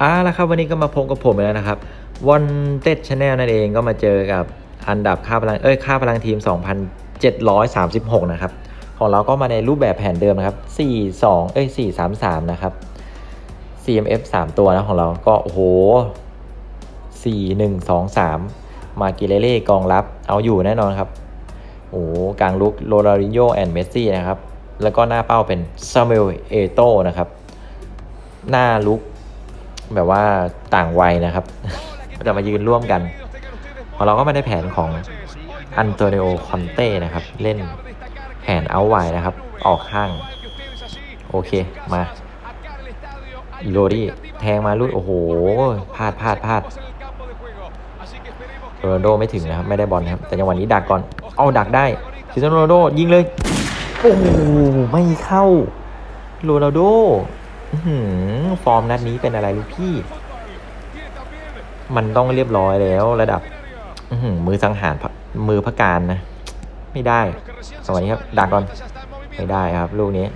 อ่าแล้วครับวันนี้ก็มาพบกับผมแล้วนะครับวันเต็ดชาแนลนั่นเองก็มาเจอกับอันดับค่าพลังเอ้ยค่าพลังทีม 2,736 นะครับ ของเราก็มาในรูปแบบแผนเดิมนะครับ 42 เอ้ย 433 นะครับ CMF 3 ตัวนะของเราก็ โอ้โห 4 1 2 3 มากิเลเล่กองรับเอาอยู่แน่นอนครับ โอ้โหกลางลุกโรนาริโยแอนด์เมสซี่นะครับ แล้วก็หน้าเป้าเป็นซามูเอลเอโตนะครับ หน้าลุกแบบว่าต่างวัยนะครับ จะมายืนร่วมกันของเราก็ไม่ได้แผนของอันโตนิโอคอนเต้นะครับ เล่นแผนเอาไว้นะครับ ออกข้าง โอเคมาโรดี้แทงมาลุดโอ้โหพลาดพลาดพลาดโรนโดไม่ถึงนะครับ ไม่ได้บอลนะครับ แต่จังหวะนี้ดักก่อน เอาดักได้คริสโนโรนโดยิงเลย โอ้โหไม่เข้าโรนัลโดฟอร์มนัดนี้เป็นอะไรลูกพี่ มันต้องเรียบร้อยแล้วระดับมือสังหารมือพระการนะ ไม่ได้สวัสดีครับดักก่อนไม่ได้ครับ ลูกนี้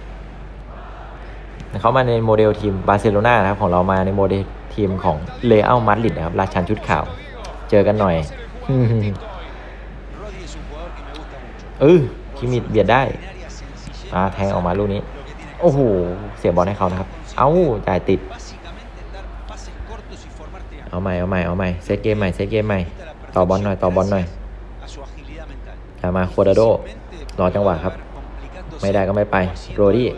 เขามาในโมเดลทีมบาร์เซโลนานะครับของเรามาในโมเดลทีมของเลอัลมาดริดนะครับราชันชุดขาว เจอกันหน่อยเออคิมิดเบียดได้ อ่าแทงออกมาลูกนี้ โอ้โห เสียบอลให้เขานะครับ เอ้าจ่ายติด เอาใหม่ เอาใหม่ เอาใหม่ เซตเกมใหม่ เซตเกมใหม่ ต่อบอลหน่อย ต่อบอลหน่อยจะมาโคดาโด รอจังหวะครับ ไม่ได้ก็ไม่ไป โรดี้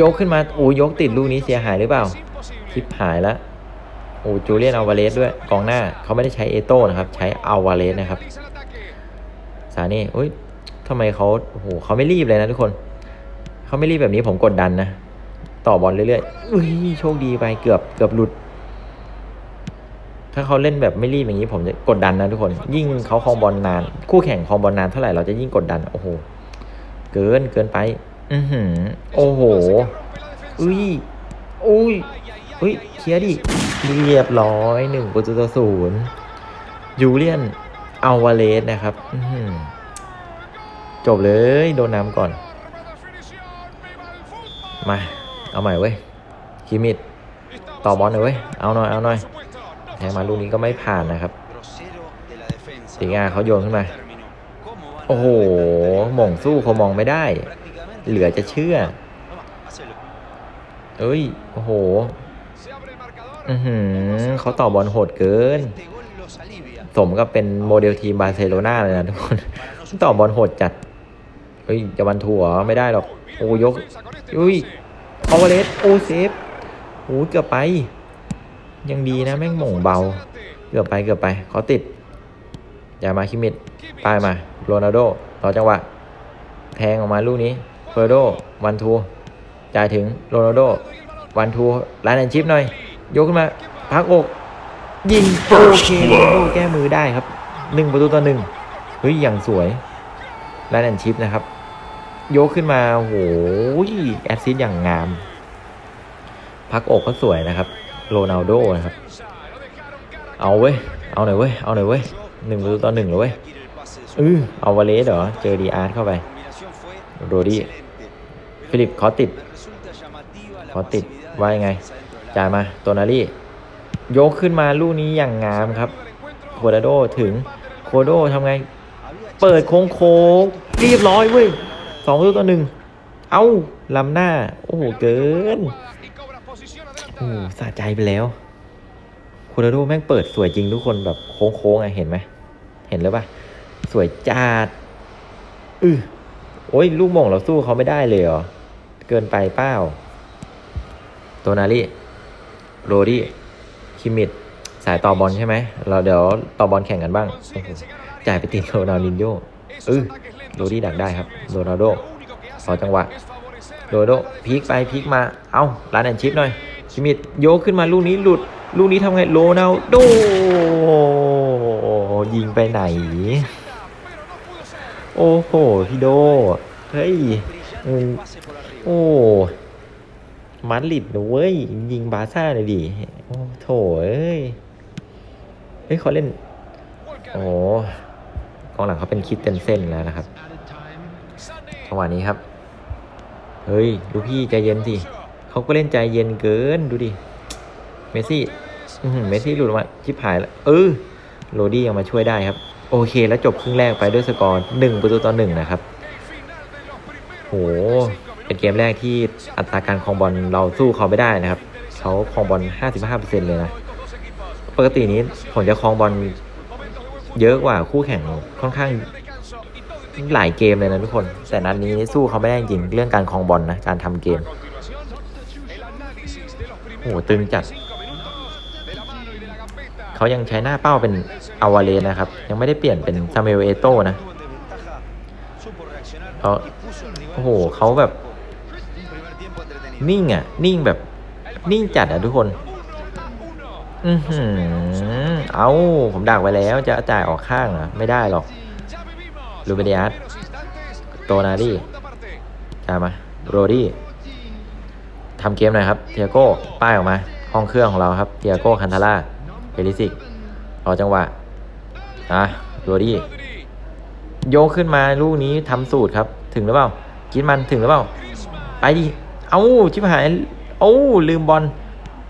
ยกขึ้นมา โอ้ยกติดลูกนี้เสียหายหรือเปล่าคลิปหายแล้วโอ้จูเลียนอัลวาเลสด้วยกองหน้าเขาไม่ได้ใช้เอโต้นะครับ ใช้อัลวาเลสนะครับซาเน่อุ้ย ทำไมเขาโอ้โหเขาไม่รีบเลยนะทุกคน เขาไม่รีบแบบนี้ผมกดดันนะ ต่อบอลเรื่อยๆอุ้ยโชคดีไปเกือบเกือบหลุด ถ้าเขาเล่นแบบไม่รีบอย่างนี้ผมจะกดดันนะทุกคน ยิ่งเขาครองบอลนาน คู่แข่งครองบอลนานเท่าไหร่เราจะยิ่งกดดัน โอ้โห เกินเกินไป อือหือ โอ้โห อุ้ยอุ้ยอุ้ยเคลียร์ดิ เรียบร้อยหนึ่งประตูต่อศูนย์ยูเลียนอัลวาเลสนะครับ อือหือ จบเลยโดนน้ำก่อน มา เอาใหม่เว้ยคิมิดต่อบอลหน่อยเว้ย เอาหน่อย เอาหน่อยแทงมาลูกนี้ก็ไม่ผ่านนะครับตีงาเขาโยนขึ้นมา โอ้โหหม่งสู้เขามองไม่ได้ เหลือจะเชื่อ เอ้ย โอ้โหอือหือเขาต่อบอลโหดเกิน สมกับเป็นโมเดลทีมบาร์เซโลนาเลยนะทุกคน ต่อบอลโหดจัด ฮ้ยจะวันทัวร์ไม่ได้หรอกโอ้ยกอุ้ยออเวเลสโอเซฟโอ้เกือบไป ยังดีนะแม่งหม่งเบา เกือบไปเกือบไปเขาติด อย่ามาคิมิดป้ายมาโรนัลโดต่อจังหวะ แทงออกมาลูกนี้เฟอร์โดวันทูจ่ายถึงโรนัลโดวันทูไลน์แอนชิปหน่อย ยกขึ้นมา พักอก ยิงโอเคโรนัลโดแก้มือได้ครับหนึ่งประตูต่อหนึ่งเฮ้ยอย่างสวยไลน์แอนชิปนะครับ ยกขึ้นมาโหยแอสซิสอย่างงาม พักอกก็สวยนะครับ โรนัลโดนะครับ เอาเว้ย เอาหน่อยเว้ย เอาหน่อยเว้ยหนึ่งประตูต่อหนึ่งเลยเว้ยเออเอาวาเลสเหรอ เจอดีอาร์ตเข้าไป โรดี้ ฟิลิปขอติด ขอติด ว่ายังไง จ่ายมา โตนารี่ ยกขึ้นมาลูกนี้อย่างงามครับ โคดาโดถึง โคโดทำไง เปิดโค้งโค้งเรียบร้อยเว้ย สองประตูต่อหนึ่งเอ้าลำหน้า โอ้โห เกินโอ้สะใจไปแล้วโคโดโดแม่งเปิดสวยจริงทุกคนแบบโค้งๆอะเห็นไหม เห็นแล้วปะสวยจัดอือโอ้ย ลูกมงเราสู้เขาไม่ได้เลยเหรอ เกินไปเป้าโตนารีโรดี้คิมิดสายต่อบอลใช่ไหม เราเดี๋ยวต่อบอลแข่งกันบ้าง จ่ายไปติดโรนัลดินโญ่เอือโรดี้ดักได้ครับโรนัลโดขอจังหวะโรนัลโดพลิกไปพลิกมาเอ้าร้านแอนชิปหน่อยคิมิดโยกขึ้นมาลูกนี้หลุด ลูกนี้ทำไงโรนัลโดยิงไปไหน โอ้โหพี่โดเฮ้ยโอ้มาดริดนะเว้ย ยิงบาซ่าเลยดิโอ้โถเอ้ยเฮ้ยเขาเล่น โอ้ องหลังเขาเป็นคิดเต็นเส้นแล้วนะครับจังหวะนี้ครับ เฮ้ยลูกพี่ใจเย็นสิเขาก็เล่นใจเย็นเกินดูดิ เมสซี่เมสซี่หลุดมาชิบหายแล้วเออโรดี้ยังมาช่วยได้ครับ โอเคแล้วจบครึ่งแรกไปด้วยสกอร์หนึ่งประตูต่อหนึ่งนะครับโหเป็นเกมแรกที่อัตราการครองบอลเราสู้เขาไม่ได้นะครับเขาครองบอล 55%เลยนะ ปกตินี้ผมจะครองบอล เยอะกว่าคู่แข่งค่อนข้างหลายเกมเลยนะทุกคน แต่นัดนี้สู้เขาไม่ได้จริงเรื่องการครองบอลนะ การทำเกม โอ้โหตึงจัด เขายังใช้หน้าเป้าเป็นอาวาเลนนะครับ ยังไม่ได้เปลี่ยนเป็นซามูเอลเอโต้นะเขาโอ้โหเขาแบบ นิ่งอะ นิ่งแบบ นิ่งจัดอะทุกคน อือหือ เอาผมดักไว้แล้วจะจ่ายออกข้างเหรอะไม่ได้หรอกลูเบเดียสโตนาดี้จ่ายมาโรดี้ทำเกมหน่อยครับเทียโก้ ป้ายออกมา ห้องเครื่องของเราครับเทียโก้คันทาร่าเฮลิซิกรอจังหวะอะโรดี้โยกขึ้นมาลูกนี้ทำสูตรครับ ถึงหรือเปล่า กินมันถึงหรือเปล่า ไปดิ เอา้าชิบหายเอ้าลืมบอล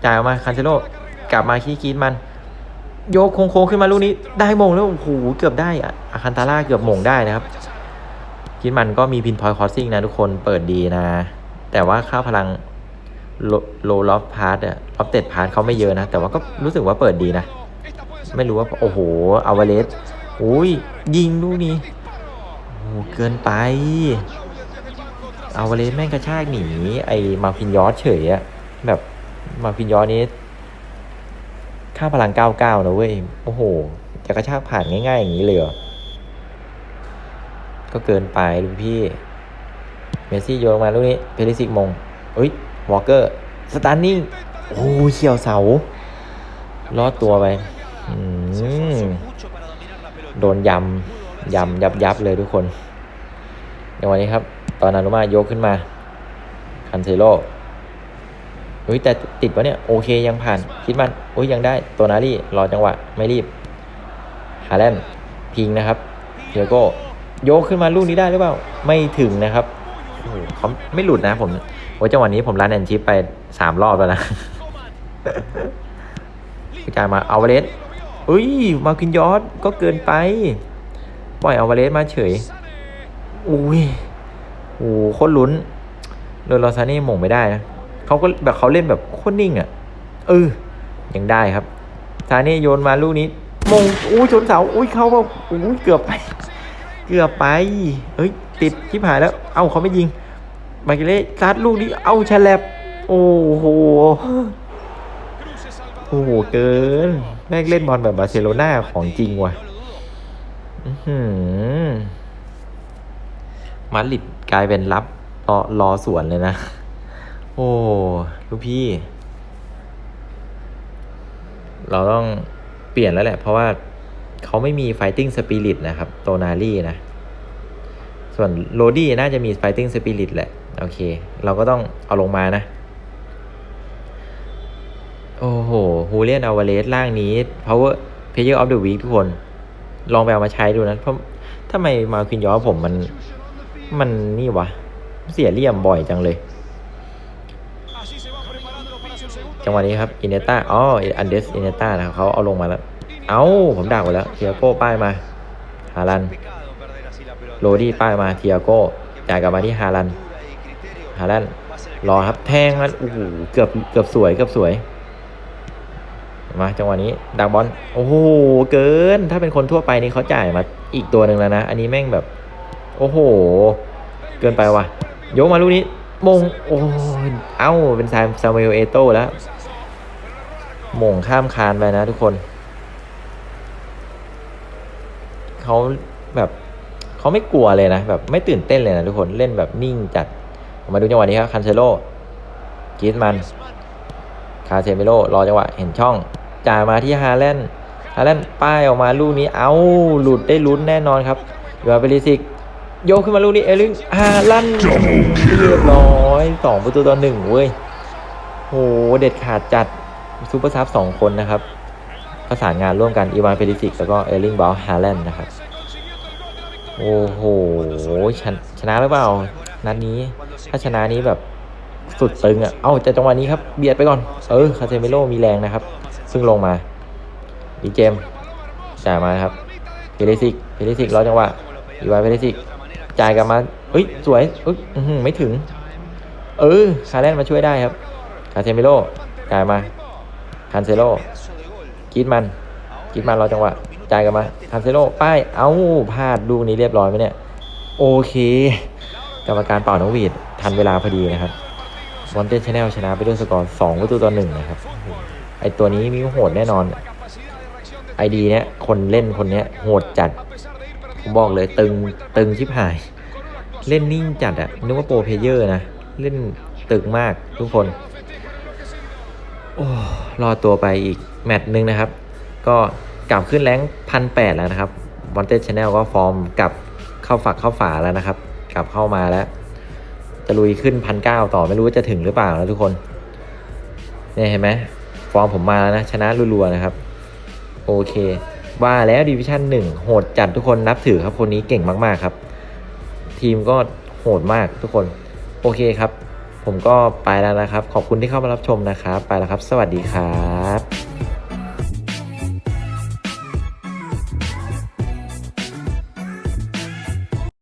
จ่ายออกมาคันเซโลกลับมาขี้กีนมัน โยกโค้งขึ้นมาลูกนี้ได้มงแล้วโอ้โหเกือบได้อะอาคันตาร่าเกือบมงได้นะครับกินมันก็มีพินพอยคอสซิ่งนะทุกคนเปิดดีนะ แต่ว่าค่าพลังโลล็อฟพาร์ตอะล็อฟเต็ดพาร์ตเขาไม่เยอะนะ แต่ว่าก็รู้สึกว่าเปิดดีนะ ไม่รู้ว่า โอ้โหอาวาเลสอุ้ยยิงลูกนี้โอ้เกินไปอาวาเลสแม่งกระชากหนีไอมาพินยอสเฉยอะแบบมาพินยอสนี้ ค่าพลัง 99 นะเว้ย โอ้โห จะกระชากผ่านง่าย ๆ อย่างนี้เลยเหรอ ก็เกินไปลูกพี่ เมสซี่โยนมาลูกนี้ เพลิสิกมงเอ้ยวอลเกอร์ สตาร์นิ่ง โอ้เขี่ยวเสา ลอดตัวไปอืมโดนยำ ยำยับยับเลยทุกคนในวันนี้ครับ ตอนนารุมาโยกขึ้นมา คันเซโล เฮ้ยแต่ติดวะเนี่ยโอเคยังผ่านคิดมันโอ้ยยังได้ตัวนารี่รอจังหวะไม่รีบฮาแลนด์พิงนะครับเทียโก้โยกขึ้นมาลูกนี้ได้หรือเปล่าไม่ถึงนะครับโอ้เขาไม่หลุดนะผมโอ้จังหวะนี้ผมรันแอนชิปไปสามรอบแล้วนะกระจายมาเอาเวเลสเฮ้ยมาคินยอสก็เกินไปปล่อยเอาเวเลสมาเฉยอุ้ยโอ้โหโคตรลุ้นโดนลอซานี่หม่งไม่ได้นะ เขาก็แบบเขาเล่นแบบโคตรนิ่งอะเออยังได้ครับซาเน่โยนมาลูกนี้มงอุ้ยชนเสาอุ้ยเข้าเปล่าอุ้ยเกือบไป เกือบไปเฮ้ยติดชิบหายแล้ว เอ้าเขาไม่ยิงมาเกเล่ซัดลูกนี้เอ้าฉลบโอ้โหโอ้โหเกินแม่งเล่นบอลแบบบาร์เซโลนาของจริงว่ะมาดริดกลายเป็นรับรอรอสวนเลยนะ โอ้ลูกพี่ เราต้องเปลี่ยนแล้วแหละ เพราะว่าเขาไม่มี fighting spirit นะครับ โตนารี่นะ ส่วนโรดี้น่าจะมี fighting spirit แหละ โอเค เราก็ต้องเอาลงมานะ โอ้โหฮูเลียนอวาเลสร่างนี้ power player of the week ทุกคน ลองไปเอามาใช้ดูนะ เพราะทำไมมาคินยอผมมัน มันนี่วะ เสียเลี่ยมบ่อยจังเลย จังหวะนี้ครับอินเนต้าอ๋ออันเดสอินเนต้านะครับเขาเอาลงมาแล้ว เอ้า ผมดักไว้แล้วเทียโก้ป้ายมาฮาลันโรดี้ป้ายมาเทียโก้จ่ายกลับมาที่ฮาลันฮาลันรอครับแทงมันโอ้โหเกือบเกือบสวยเกือบสวย มาจังหวะนี้ดักบอลโอ้โหเกิน ถ้าเป็นคนทั่วไปนี่เขาจ่ายมาอีกตัวหนึ่งแล้วนะ อันนี้แม่งแบบ โอ้โห เกินไปว่ะ ยกมาลูกนี้ มง โอ้ยเอ้า เป็นซามซามูเอลเอโต้แล้วมงข้ามคานไปนะทุกคน เขาแบบเขาไม่กลัวเลยนะ แบบไม่ตื่นเต้นเลยนะทุกคนเล่นแบบนิ่งจัด มาดูจังหวะนี้ครับคันเซโลกีสมันคาเซมิโลรอจังหวะเห็นช่อง จ่ายมาที่ฮาแลนด์ฮาแลนด์ป้ายออกมาลูกนี้เอาหลุดได้ลุ้นแน่นอนครับอยู่มาเปริสิก โยกขึ้นมาลูกนี้เอลิงฮาลันเรียบร้อยสองประตูต่อหนึ่งเว้ยโหเด็ดขาดจัดซูเปอร์ซับสองคนนะครับ ประสานงานร่วมกันอีวานเปริสิกแล้วก็เอลิงบอลฮาแลนด์นะครับ โอ้โหชนชนะหรือเปล่า นัดนี้ ถ้าชนะนี้แบบสุดตึงอะ เอ้าแต่จังหวะนี้ครับ เบียดไปก่อน เออ คาเซมิโลมีแรงนะครับ ซึ่งลงมาดีเจมจ่ายมาครับ เพลิสิก เพลิสิกรอจังหวะอีวายเพลิสิก จ่ายกลับมาเฮ้ยสวยเอ้ยอื้อไม่ถึง เออคาร์แลนมาช่วยได้ครับคาเซมิโลจ่ายมาคันเซโลกีดมันกีดมันรอจังหวะจ่ายกลับมาคันเซโลป้ายเอ้าพลาดลูกนี้เรียบร้อยไหมเนี่ยโอเค กรรมการเป่านกหวีดทันเวลาพอดีนะครับวอนเต้นชาแนลชนะไปด้วยสกอร์สองประตูต่อหนึ่งนะครับไอตัวนี้มีโหดแน่นอนไอดีเนี้ยคนเล่นคนเนี้ยโหดจัด ผมบอกเลยตึงตึงชิบหาย เล่นนิ่งจัดอะนึกว่าโปรเพเยอร์นะ เล่นตึงมากทุกคน โอ้รอตัวไปอีกแมตช์หนึ่งนะครับ ก็กลับขึ้นแรงพันแปดแล้วนะครับวอนเต้ชาแนลก็ฟอร์มกลับเข้าฝักเข้าฝาแล้วนะครับ กลับเข้ามาแล้ว จะลุยขึ้นพันเก้าต่อไม่รู้ว่าจะถึงหรือเปล่านะทุกคนเนี่ยเห็นไหมฟอร์มผมมาแล้วนะ ชนะรัวๆนะครับ โอเค ว่าแล้วดิวิชั่นหนึ่งโหดจัดทุกคนนับถือครับคนนี้เก่งมากๆครับ ทีมก็โหดมากทุกคน โอเคครับ ผมก็ไปแล้วนะครับ ขอบคุณที่เข้ามารับชมนะครับ ไปแล้วครับ สวัสดีครับ